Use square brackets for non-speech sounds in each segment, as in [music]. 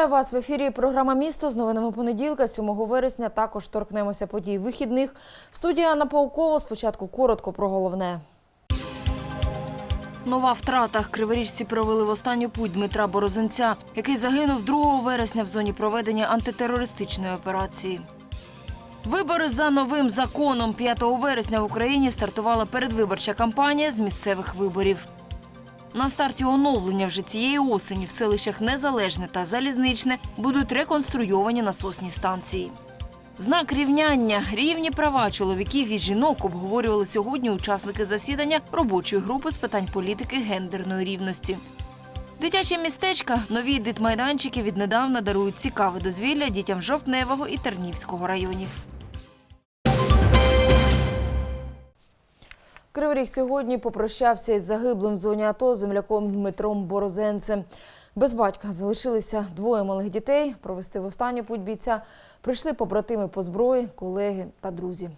Вітаю вас в ефірі. Програма Місто з новинами понеділка, 7 вересня. Також торкнемося подій вихідних. В студії Анна Паукова. Спочатку коротко про головне. Нова втрата. Криворіжці провели в останню путь Дмитра Борозенця, який загинув 2 вересня в зоні проведення антитерористичної операції. Вибори за новим законом 5 вересня в Україні стартувала передвиборча кампанія з місцевих виборів. На старті оновлення вже цієї осені в селищах Незалежне та Залізничне будуть реконструйовані насосні станції. Знак рівняння, рівні права чоловіків і жінок обговорювали сьогодні учасники засідання робочої групи з питань політики гендерної рівності. Дитячі містечка, нові дитмайданчики віднедавна дарують цікаве дозвілля дітям Жовтневого і Тернівського районів. Кривий Ріг сьогодні попрощався із загиблим в зоні АТО земляком Дмитром Борозенцем. Без батька залишилися двоє малих дітей. Провести в останню путь бійця прийшли побратими по зброї, колеги та друзі.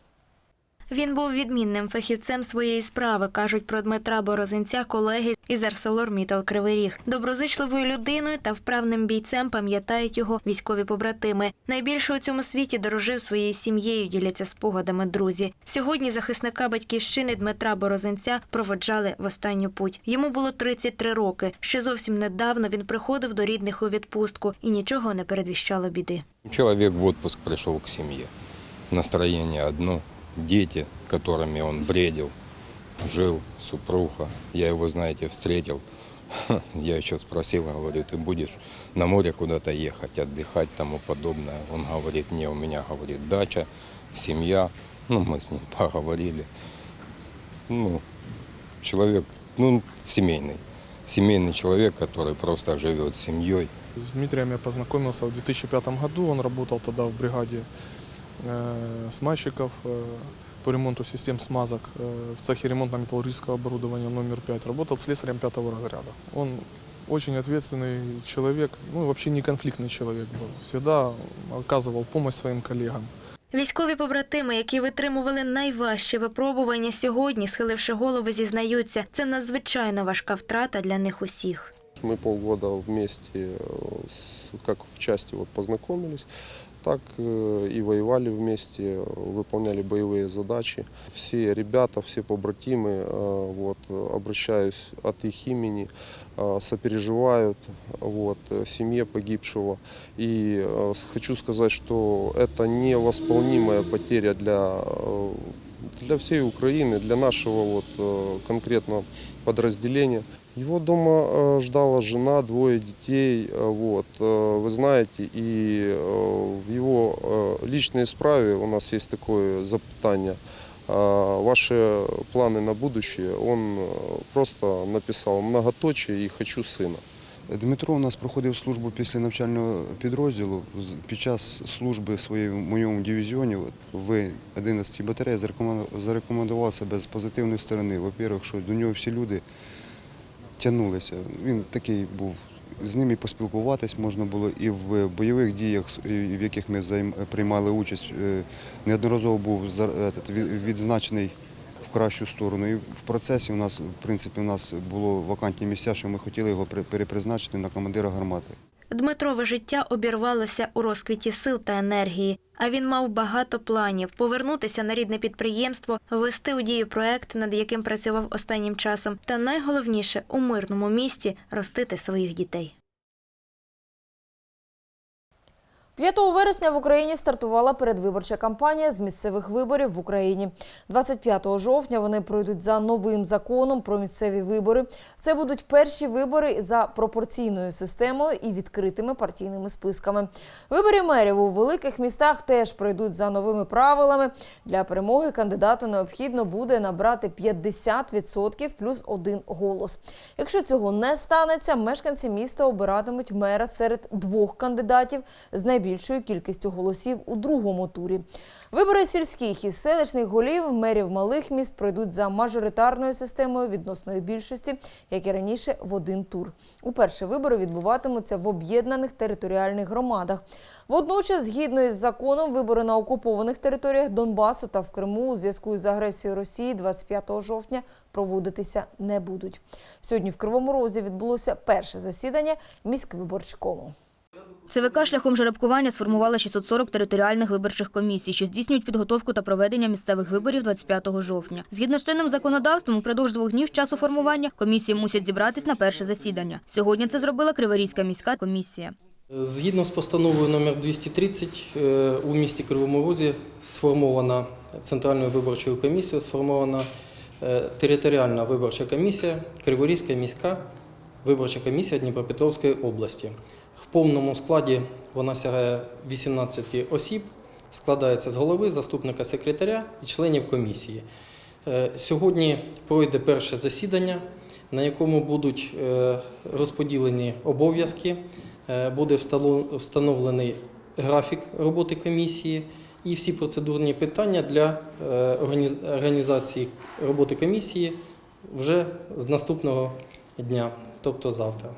Він був відмінним фахівцем своєї справи, кажуть про Дмитра Борозенця колеги із ArcelorMittal Кривий Ріг. Доброзичливою людиною та вправним бійцем пам'ятають його військові побратими. Найбільше у цьому світі дорожив своєю сім'єю, діляться спогадами друзі. Сьогодні захисника батьківщини Дмитра Борозенця проводжали в останню путь. Йому було 33 роки. Ще зовсім недавно він приходив до рідних у відпустку і нічого не передвіщало біди. Человек в отпуск пришел к семье. Настроение одно. Дети, которыми он бредил. Жил, супруга. Я его, знаете, встретил. [laughs] Я еще спросил, говорю, ты будешь на море куда-то ехать, отдыхать, тому подобное. Он говорит, не, у меня, говорит, дача, семья. Ну, мы с ним [laughs] поговорили. Ну, человек, ну, семейный. Семейный человек, который просто живет семьей. С Дмитрием я познакомился в 2005 году. Он работал тогда в бригаде смазчиков э, по ремонту систем смазок э, в цехе ремонтно-металлургического оборудования номер 5. Работал слесарем пятого разряда. Он очень ответственный человек, ну вообще не конфликтный человек был. Всегда оказывал помощь своим коллегам. Військові побратими, які витримували найважче випробування сьогодні, схиливши голови, зізнаються, це надзвичайно важка втрата для них усіх. Мы полгода вместе, э, с- как в части вот познакомились, так э, и воевали вместе, э, выполняли боевые задачи. Все ребята, все побратимы, э, вот, э, обращаюсь от их имени, э, сопереживают вот, э, семье погибшего. И э, с- хочу сказать, что это невосполнимая потеря для, э, для всей Украины, для нашего вот, э, конкретно подразделения. Его дома э, ждала жена, двое детей. э, Вот. э, Вы знаете, и э, в его э, личной справе у нас есть такое запитание. э, Ваши планы на будущее, он э, просто написал многоточие и хочу сына. Дмитро у нас проходив службу після навчального підрозділу. З- Під час служби своєї в моєму дивізіоні от, в 11-й батареї зарекомен- зарекомендував себе з позитивної сторони. Во-первых, що до нього всі люди тягнулися. Він такий був. З ним і поспілкуватись можна було і в бойових діях, в яких ми приймали участь. е, Неодноразово був е, відзначений в кращу сторону. І в процесі у нас, в принципі, у нас було вакантні місця, що ми хотіли його перепризначити на командира гармати. Дмитрове життя обірвалося у розквіті сил та енергії. А він мав багато планів повернутися на рідне підприємство, ввести у дію проект, над яким працював останнім часом, та найголовніше у мирному місті ростити своїх дітей. 5 вересня в Україні стартувала передвиборча кампанія з місцевих виборів в Україні. 25 жовтня вони пройдуть за новим законом про місцеві вибори. Це будуть перші вибори за пропорційною системою і відкритими партійними списками. Вибори мерів у великих містах теж пройдуть за новими правилами. Для перемоги кандидату необхідно буде набрати 50% плюс один голос. Якщо цього не станеться, мешканці міста обиратимуть мера серед двох кандидатів з найбільшою кількістю голосів у другому турі. Вибори сільських і селищних голів мерів малих міст пройдуть за мажоритарною системою відносної більшості, як і раніше, в один тур. Уперше вибори відбуватимуться в об'єднаних територіальних громадах. Водночас, згідно із законом, вибори на окупованих територіях Донбасу та в Криму у зв'язку з агресією Росії 25 жовтня проводитися не будуть. Сьогодні в Кривому Розі відбулося перше засідання міськвиборчкому. ЦВК шляхом жеребкування сформувала 640 територіальних виборчих комісій, що здійснюють підготовку та проведення місцевих виборів 25 жовтня. Згідно з чинним законодавством, упродовж двох днів часу формування комісії мусять зібратись на перше засідання. Сьогодні це зробила Криворізька міська комісія. Згідно з постановою номер 230 е, у місті Кривому Розі сформована Центральною виборчою комісією, сформована е, територіальна виборча комісія, Криворізька міська виборча комісія Дніпропетровської області. В повному складі вона сягає 18 осіб, складається з голови, заступника секретаря і членів комісії. Е, Сьогодні пройде перше засідання, на якому будуть е, розподілені обов'язки, е, буде встановлений графік роботи комісії і всі процедурні питання для організації роботи комісії вже з наступного дня, тобто завтра.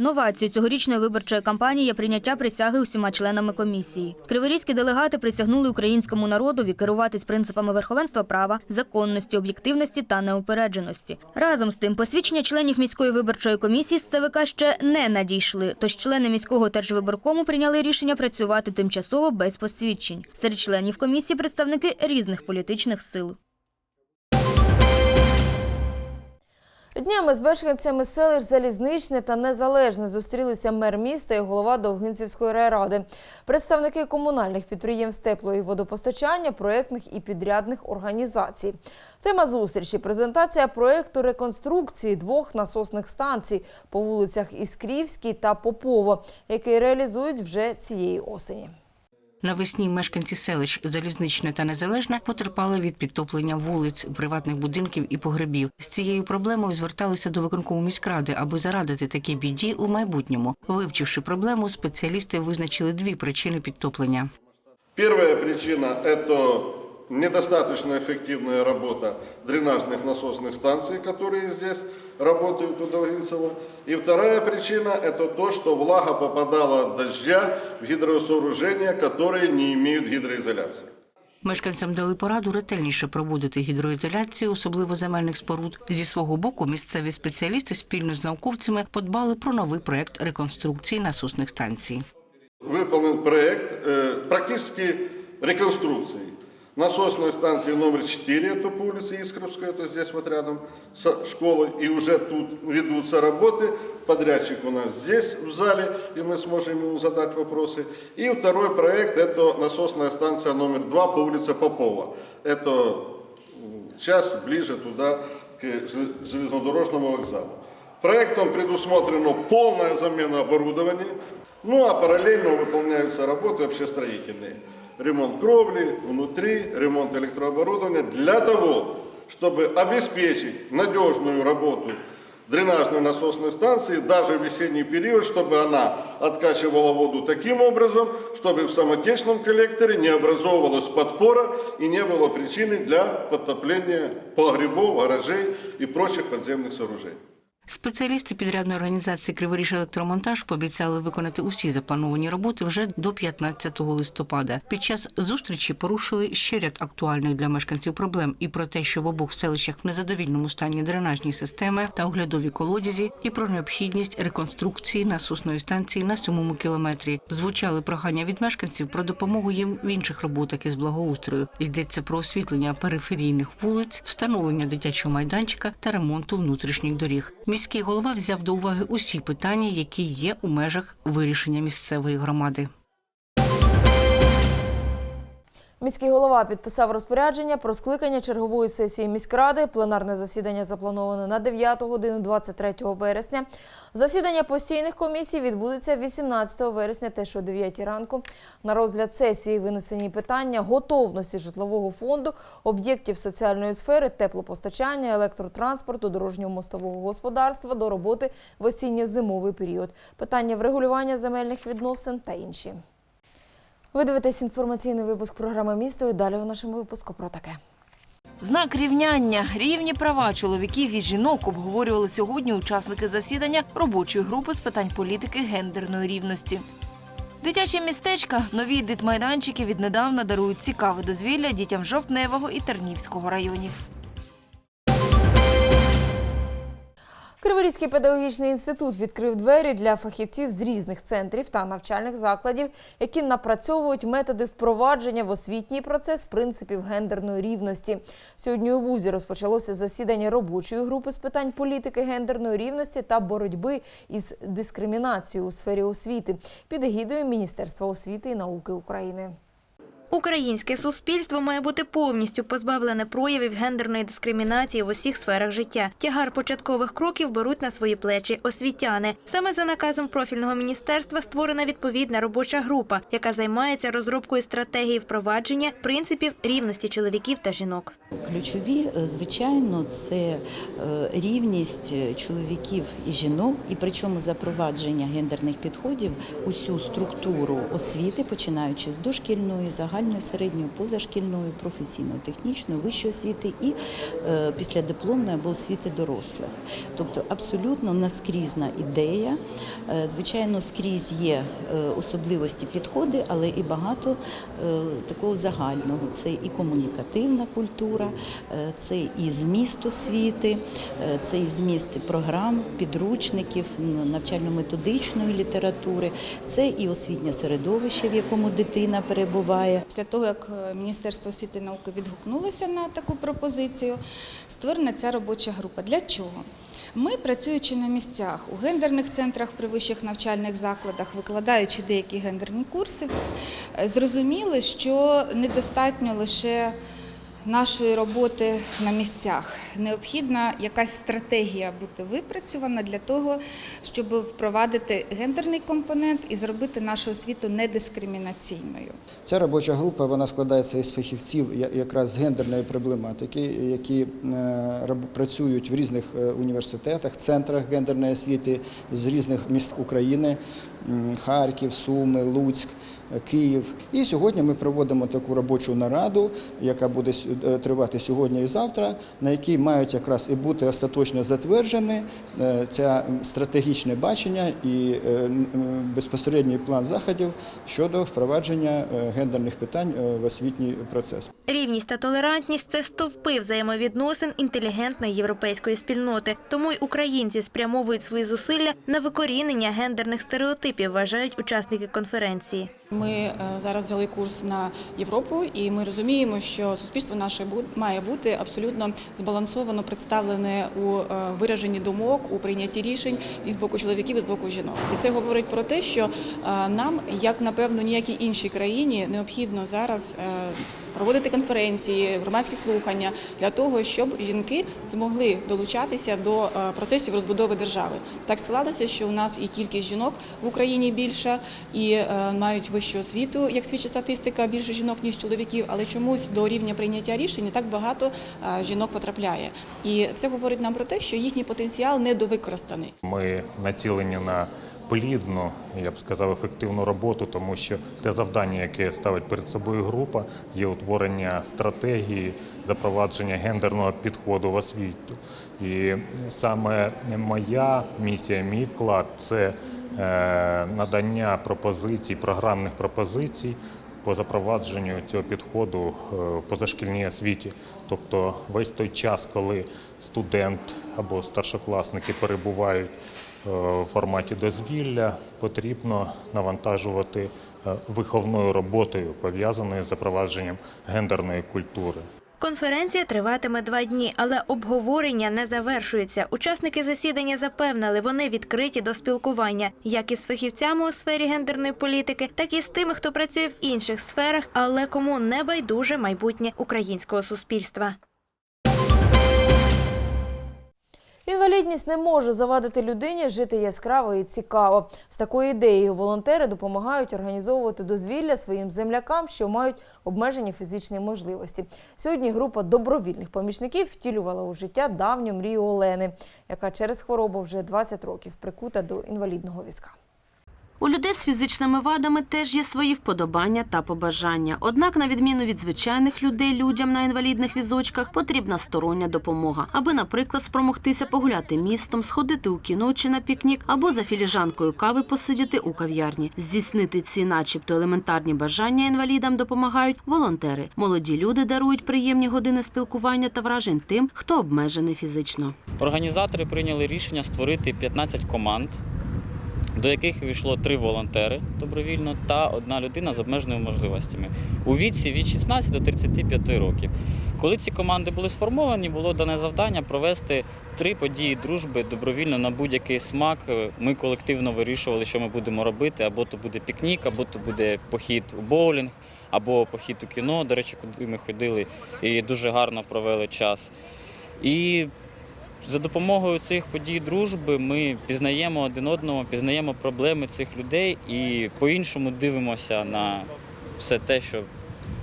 Новацією цьогорічної виборчої кампанії є прийняття присяги усіма членами комісії. Криворізькі делегати присягнули українському народові керуватись принципами верховенства права, законності, об'єктивності та неупередженості. Разом з тим, посвідчення членів міської виборчої комісії з ЦВК ще не надійшли. Тож члени міського держвиборкому прийняли рішення працювати тимчасово без посвідчень. Серед членів комісії представники різних політичних сил. Днями з мешканцями селищ Залізничне та Незалежне зустрілися мер міста і голова Довгинцівської райради, представники комунальних підприємств тепло і водопостачання, проєктних і підрядних організацій. Тема зустрічі – презентація проєкту реконструкції двох насосних станцій по вулицях Іскрівській та Попова, який реалізують вже цієї осені. Навесні мешканці селищ Залізничне та Незалежне потерпали від підтоплення вулиць, приватних будинків і погребів. З цією проблемою зверталися до виконкому міськради, аби зарадити такій біді у майбутньому. Вивчивши проблему, спеціалісти визначили дві причини підтоплення. Перша причина – это недостаточно эффективная работа дренажных насосных станций, которые здесь работают у Долгинцева. И вторая причина – это то, что влага попадала от дождя в гидросооружения, которые не имеют гидроизоляции. Мешканцям дали пораду ретельніше проводити гідроізоляцію, особливо земельних споруд. Зі свого боку, місцеві спеціалісти спільно з науковцями подбали про новий проект реконструкції насосних станцій. Выполнен проект э, практически реконструкции насосной станции номер 4, это по улице Искровская, это здесь вот рядом с школой, и уже тут ведутся работы. Подрядчик у нас здесь, в зале, и мы сможем ему задать вопросы. И второй проект, это насосная станция номер 2 по улице Попова. Это м, час ближе туда, к жел- железнодорожному вокзалу. Проектом предусмотрена полная замена оборудования, ну а параллельно выполняются работы общестроительные. Ремонт кровли внутри, ремонт электрооборудования для того, чтобы обеспечить надежную работу дренажной насосной станции даже в весенний период, чтобы она откачивала воду таким образом, чтобы в самотечном коллекторе не образовывалась подпора и не было причины для подтопления погребов, гаражей и прочих подземных сооружений. Спеціалісти підрядної організації Криворіж електромонтаж пообіцяли виконати усі заплановані роботи вже до 15 листопада. Під час зустрічі порушили ще ряд актуальних для мешканців проблем і про те, що в обох селищах в незадовільному стані дренажні системи та оглядові колодязі, і про необхідність реконструкції насосної станції на сьомому кілометрі. Звучали прохання від мешканців про допомогу їм в інших роботах із благоустрою. Йдеться про освітлення периферійних вулиць, встановлення дитячого майданчика та ремонту внутрішніх доріг. Міський голова взяв до уваги усі питання, які є у межах вирішення місцевої громади. Міський голова підписав розпорядження про скликання чергової сесії міськради. Пленарне засідання заплановане на 9 годину 23 вересня. Засідання постійних комісій відбудеться 18 вересня, теж о 9 ранку. На розгляд сесії винесені питання готовності житлового фонду, об'єктів соціальної сфери, теплопостачання, електротранспорту, дорожньо-мостового господарства до роботи в осінньо-зимовий період, питання врегулювання земельних відносин та інші. Ви дивитесь інформаційний випуск програми місто і далі у нашому випуску про таке. Знак рівняння, рівні права чоловіків і жінок обговорювали сьогодні учасники засідання робочої групи з питань політики гендерної рівності. Дитячі містечка, нові дитмайданчики віднедавна дарують цікаве дозвілля дітям Жовтневого і Тернівського районів. Криворізький педагогічний інститут відкрив двері для фахівців з різних центрів та навчальних закладів, які напрацьовують методи впровадження в освітній процес принципів гендерної рівності. Сьогодні у вузі розпочалося засідання робочої групи з питань політики гендерної рівності та боротьби із дискримінацією у сфері освіти під егідою Міністерства освіти і науки України. Українське суспільство має бути повністю позбавлене проявів гендерної дискримінації в усіх сферах життя. Тягар початкових кроків беруть на свої плечі освітяни. Саме за наказом профільного міністерства створена відповідна робоча група, яка займається розробкою стратегії впровадження принципів рівності чоловіків та жінок. Ключові, е, звичайно, це е, рівність чоловіків і жінок, і причому запровадження гендерних підходів усю структуру освіти, починаючи з дошкільної, загальної, середньої, позашкільної, професійно-технічної, вищої освіти і е, післядипломної або освіти дорослих. Тобто абсолютно наскрізна ідея. Е, Звичайно, скрізь є е, особливості підходи, але і багато такого загального. Це і комунікативна культура, це і зміст освіти, це і зміст програм, підручників, навчально-методичної літератури, це і освітнє середовище, в якому дитина перебуває. Після того, як е, Міністерство освіти і науки відгукнулося на таку пропозицію, створена ця робоча група. Для чого? Ми, працюючи на місцях у гендерних центрах при вищих навчальних закладах, викладаючи деякі гендерні курси, е, зрозуміли, що недостатньо лише нашої роботи на місцях. Необхідна якась стратегія бути випрацьована для того, щоб впровадити гендерний компонент і зробити нашу освіту недискримінаційною. Ця робоча група вона складається із фахівців якраз з гендерної проблематики, які е, працюють в різних е, університетах, центрах гендерної освіти з різних міст України: Харків, Суми, Луцьк. Київ. І сьогодні ми проводимо таку робочу нараду, яка буде е, тривати сьогодні і завтра, на якій мають якраз і бути остаточно затверджені це стратегічне бачення і е, безпосередній план заходів щодо впровадження е, гендерних питань в освітній процес. Рівність та толерантність це стовпи взаємовідносин інтелігентної європейської спільноти. Тому й українці спрямовують свої зусилля на викорінення гендерних стереотипів, вважають учасники конференції. Ми е, зараз взяли курс на Європу, і ми розуміємо, що суспільство наше має бути абсолютно збалансовано представлене у е, вираженні думок, у прийнятті рішень і з боку чоловіків, і з боку жінок. І це говорить про те, що е, нам, як напевно, ніякій іншій країні, необхідно зараз проводити конференції, громадські слухання для того, щоб жінки змогли долучатися до процесів розбудови держави. Так склалося, що у нас і кількість жінок в Україні більша, і мають вищу освіту, як свідчить статистика, більше жінок ніж чоловіків, але чомусь до рівня прийняття рішень так багато е, жінок потрапляє. І це говорить нам про те, що їхній потенціал недовикористаний. Ми націлені на плідну, я б сказав, ефективну роботу, тому що те завдання, яке ставить перед собою група, є утворення стратегії запровадження гендерного підходу в освіту. І саме моя місія, мій вклад це надання пропозицій, програмних пропозицій по запровадженню цього підходу е, в позашкільній освіті. Тобто весь той час, коли студент або старшокласники перебувають е, в форматі дозвілля, потрібно навантажувати е, виховною роботою, пов'язаною з запровадженням гендерної культури. Конференція триватиме два дні, але обговорення не завершується. Учасники засідання запевнили, вони відкриті до спілкування як із фахівцями у сфері гендерної політики, так і з тими, хто працює в інших сферах, але кому не байдуже майбутнє українського суспільства. Інвалідність не може завадити людині жити яскраво і цікаво. З такою ідеєю волонтери допомагають організовувати дозвілля своїм землякам, що мають обмежені фізичні можливості. Сьогодні група добровільних помічників втілювала у життя давню мрію Олени, яка через хворобу вже 20 років прикута до інвалідного візка. У людей з фізичними вадами теж є свої вподобання та побажання. Однак, на відміну від звичайних людей, людям на інвалідних візочках потрібна стороння допомога, аби, наприклад, спромогтися погуляти містом, сходити у кіно чи на пікнік, або за філіжанкою кави посидіти у кав'ярні. Здійснити ці, начебто, елементарні бажання інвалідам допомагають волонтери. Молоді люди дарують приємні години спілкування та вражень тим, хто обмежений фізично. Організатори прийняли рішення створити 15 команд, до яких увійшло три волонтери добровільно та одна людина з обмеженими можливостями у віці від 16 до 35 років. Коли ці команди були сформовані, було дане завдання провести три події дружби добровільно на будь-який смак. Ми колективно вирішували, що ми будемо робити, або то буде пікнік, або то буде похід у боулінг, або похід у кіно. До речі, куди ми ходили і дуже гарно провели час. І за допомогою цих подій дружби ми пізнаємо один одного, пізнаємо проблеми цих людей і по-іншому дивимося на все те, що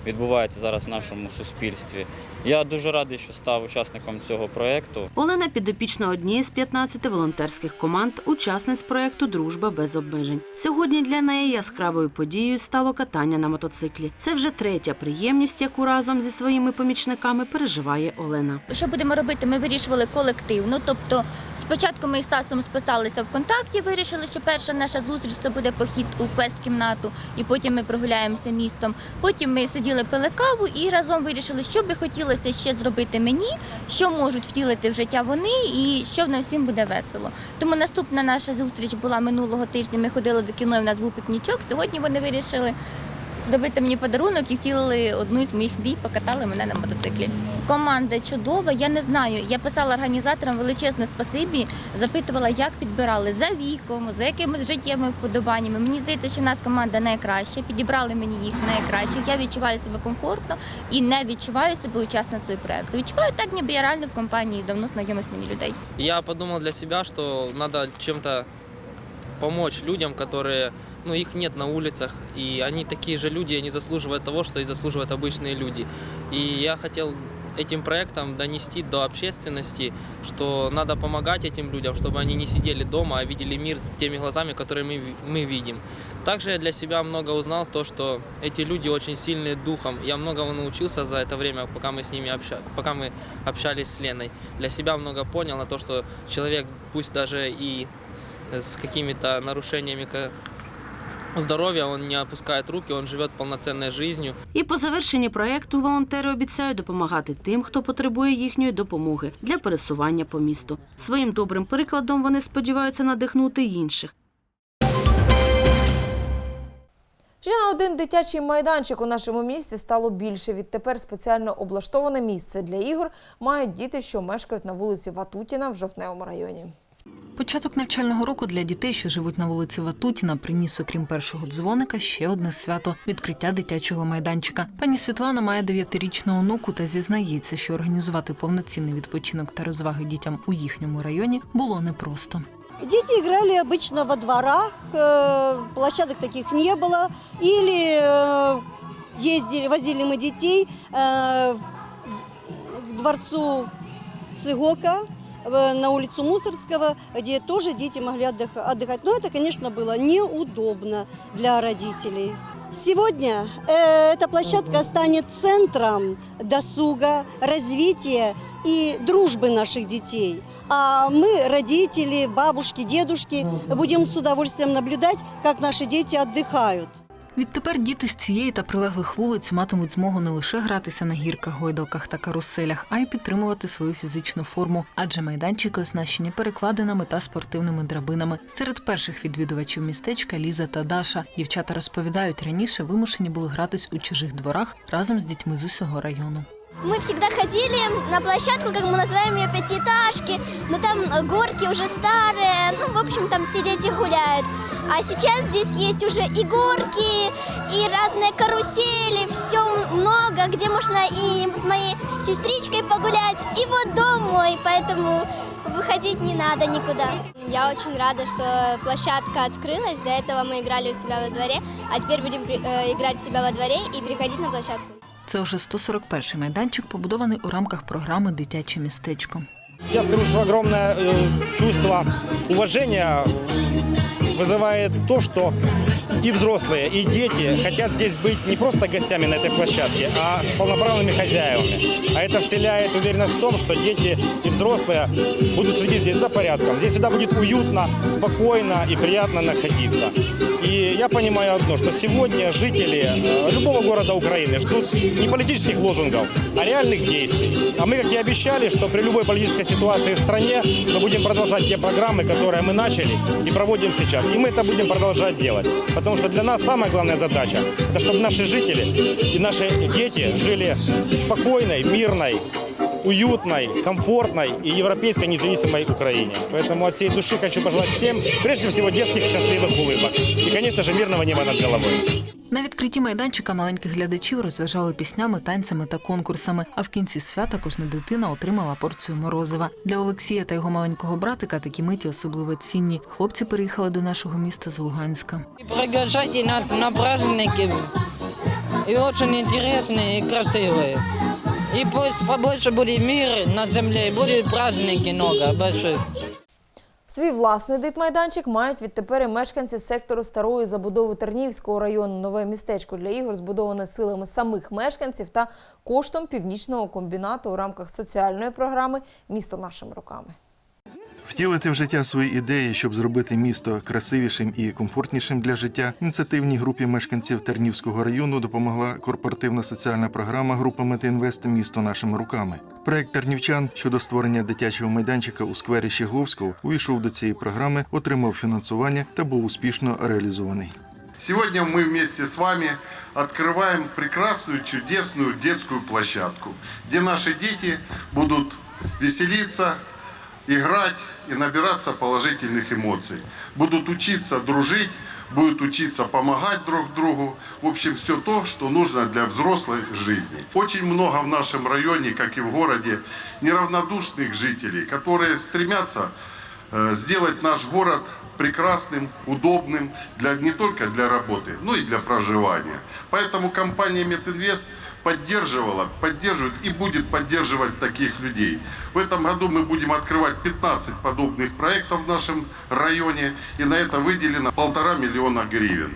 відбувається зараз в нашому суспільстві. Я дуже радий, що став учасником цього проєкту. Олена підопічна однієї з 15 волонтерських команд, учасниць проєкту Дружба без обмежень. Сьогодні для неї яскравою подією стало катання на мотоциклі. Це вже третя приємність, яку разом зі своїми помічниками переживає Олена. Що будемо робити? Ми вирішували колективно. Тобто, спочатку ми з Стасом списалися в контакті, вирішили, що перша наша зустріч це буде похід у квест-кімнату, і потім ми прогуляємося містом. Потім ми сиділи пили каву і разом вирішили, що би хотілося ще зробити мені, що можуть втілити в життя вони, і що нам всім буде весело. Тому наступна наша зустріч була минулого тижня. Ми ходили до кіно, і в нас був пікнічок. Сьогодні вони вирішили зробити мені подарунок і втілили одну з моїх мрій, покатали мене на мотоциклі. Команда чудова, я не знаю. Я писала організаторам величезне спасибі, запитувала, як підбирали за віком, за якимись життєвими вподобаннями. Мені здається, що в нас команда найкраща. Підібрали мені їх найкраще. Я відчуваю себе комфортно і не відчуваю себе учасницею проекту. Відчуваю так, ніби я реально в компанії давно знайомих мені людей. Я подумал для себя, что надо чем-то помочь людям, которые, ну, их нет на улицах, и они такие же люди, они заслуживают того, что и заслуживают обычные люди. И я хотел этим проектом донести до общественности, что надо помогать этим людям, чтобы они не сидели дома, а видели мир теми глазами, которые мы, мы видим. Также я для себя много узнал то, что эти люди очень сильные духом. Я многого научился за это время, пока мы с ними обща... пока мы общались с Леной. Для себя много понял на то, что человек, пусть даже и с какими-то нарушениями здоровья, он не опускает руки, он живет полноценной жизнью. І по завершенні проекту волонтери обіцяють допомагати тим, хто потребує їхньої допомоги для пересування по місту. Своїм добрим прикладом вони сподіваються надихнути інших. Ще на один дитячий майданчик у нашому місті стало більше. Відтепер спеціально облаштоване місце для ігор мають діти, що мешкають на вулиці Ватутіна в Жовтневому районі. Початок навчального року для дітей, що живуть на вулиці Ватутіна, приніс, окрім першого дзвоника, ще одне свято відкриття дитячого майданчика. Пані Світлана має дев'ятирічну онуку та зізнається, що організувати повноцінний відпочинок та розваги дітям у їхньому районі було непросто. Дети играли обычно во дворах, э, площадок таких не было. Или э, ездили, возили мы детей э, в дворцу Цигока э, на улицу Мусорского, где тоже дети могли отдых- отдыхать. Но это, конечно, было неудобно для родителей. Сегодня э, эта площадка станет центром досуга, развития и дружбы наших детей. А мы, родители, бабушки, дедушки, будем с удовольствием наблюдать, как наши дети отдыхают. Відтепер діти з цієї та прилеглих вулиць матимуть змогу не лише гратися на гірках, гойдалках та каруселях, а й підтримувати свою фізичну форму, адже майданчики оснащені перекладинами та спортивними драбинами. Серед перших відвідувачів містечка Ліза та Даша. Дівчата розповідають, раніше вимушені були гратись у чужих дворах разом з дітьми з усього району. Мы всегда ходили на площадку, как мы называем ее пятиэтажки, но там э, горки уже старые, ну, в общем, там все дети гуляют. А сейчас здесь есть уже и горки, и разные карусели, все много, где можно и с моей сестричкой погулять, и вот дом мой, поэтому выходить не надо никуда. Я очень рада, что площадка открылась. До этого мы играли у себя во дворе, а теперь будем э, играть у себя во дворе и переходить на площадку. Це вже 141-й майданчик, побудований у рамках програми Дитяче містечко. Я скажу, что огромное э, чувство уважения вызывает то, что и взрослые, и дети хотят здесь быть не просто гостями на этой площадке, а с полноправными хозяевами. А это вселяет уверенность в том, что дети и взрослые будут следить здесь за порядком. Здесь всегда будет уютно, спокойно и приятно находиться. И я понимаю одно, что сегодня жители э, любого города Украины ждут не политических лозунгов, а реальных действий. А мы, как и обещали, что при любой политической ситуации в стране мы будем продолжать те программы, которые мы начали и проводим сейчас. И мы это будем продолжать делать. Потому что для нас самая главная задача – это чтобы наши жители и наши дети жили спокойной, мирной, уютной, комфортной и европейской независимой Украине. Поэтому от всей души хочу пожелать всем, прежде всего, детских счастливых улыбок. И, конечно же, мирного неба над головой. На відкритті майданчика маленьких глядачів розважали піснями, танцями та конкурсами. А в кінці свята кожна дитина отримала порцію морозива. Для Олексія та його маленького братика такі миті особливо цінні. Хлопці переїхали до нашого міста з Луганська. Приглашайте нас на праздники. И очень интересные и красивые. И пусть побольше будет мир на земле, и будут праздники много, больших. Свій власний дитмайданчик мають відтепер і мешканці сектору старої забудови Тернівського району. Нове містечко для ігор збудоване силами самих мешканців та коштом північного комбінату у рамках соціальної програми Місто нашими руками. Втілити в життя свої ідеї, щоб зробити місто красивішим і комфортнішим для життя. Ініціативній групі мешканців Тернівського району допомогла корпоративна соціальна програма групи Метинвест Місто нашими руками. Проект тернівчан щодо створення дитячого майданчика у сквері Щегловського увійшов до цієї програми, отримав фінансування та був успішно реалізований. Сегодня мы вместе с вами открываем прекрасную, чудесную детскую площадку, где наши дети будут веселиться, играть и набираться положительных эмоций. Будут учиться дружить, будут учиться помогать друг другу. В общем, все то, что нужно для взрослой жизни. Очень много в нашем районе, как и в городе, неравнодушных жителей, которые стремятся э, сделать наш город прекрасным, удобным для, не только для работы, но и для проживания. Поэтому компания Метинвест поддерживала, поддерживает и будет поддерживать таких людей. В этом году мы будем открывать 15 подобных проектов в нашем районе, и на это выделено полтора миллиона гривен.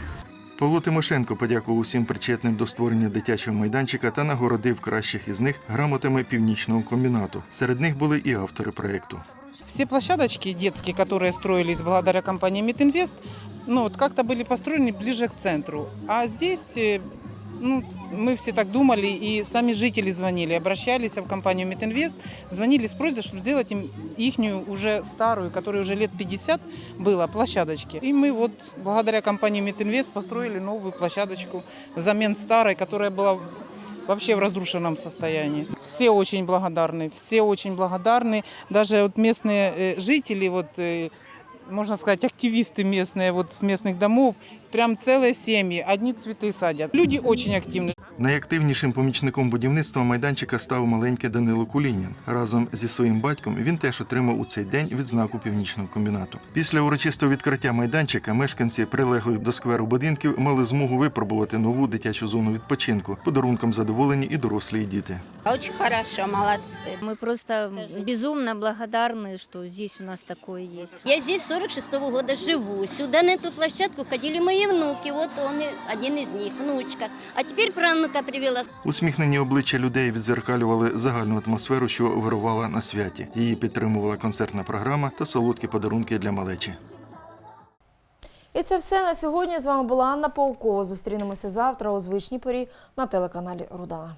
Павло Тимошенко подякував усім причетним до створення дитячого майданчика та нагородив кращих із них грамотами північного комбінату. Серед них були і автори проекту. Все площадочки детские, которые строились благодаря компании Митинвест, ну, вот как-то были построены ближе к центру. А здесь, э, ну, мы все так думали, и сами жители звонили, обращались в компанию Митинвест, звонили с просьбой, чтобы сделать им ихнюю уже старую, которой уже лет 50 было, площадочки. И мы вот благодаря компании Митинвест построили новую площадочку взамен старой, которая была вообще в разрушенном состоянии. Все очень благодарны, все очень благодарны. Даже вот местные э, жители, вот, э, можно сказать, активисты местные вот с местных домов, прям целые семьи, одни цветы садят. Люди очень активны. Найактивнішим помічником будівництва майданчика став маленький Данило Кулінін. Разом зі своїм батьком він теж отримав у цей день відзнаку північного комбінату. Після урочистого відкриття майданчика мешканці прилеглих до скверу будинків мали змогу випробувати нову дитячу зону відпочинку. Подарунком задоволені і дорослі, і діти. Очень хорошо, молодцы. Мы просто безумно благодарны, что здесь у нас такое есть. Я здесь 46 -го года живу. Сюда на эту площадку ходили мои внуки. Вот он один из них, внучка. А теперь правнука привела. Усміхнені обличчя людей відзеркалювали загальну атмосферу, що вирувала на святі. Її підтримувала концертна програма та солодкі подарунки для малечі. І це все на сьогодні. З вами була Анна Паукова. Зустрінемося завтра у звичній порі на телеканалі Рудана.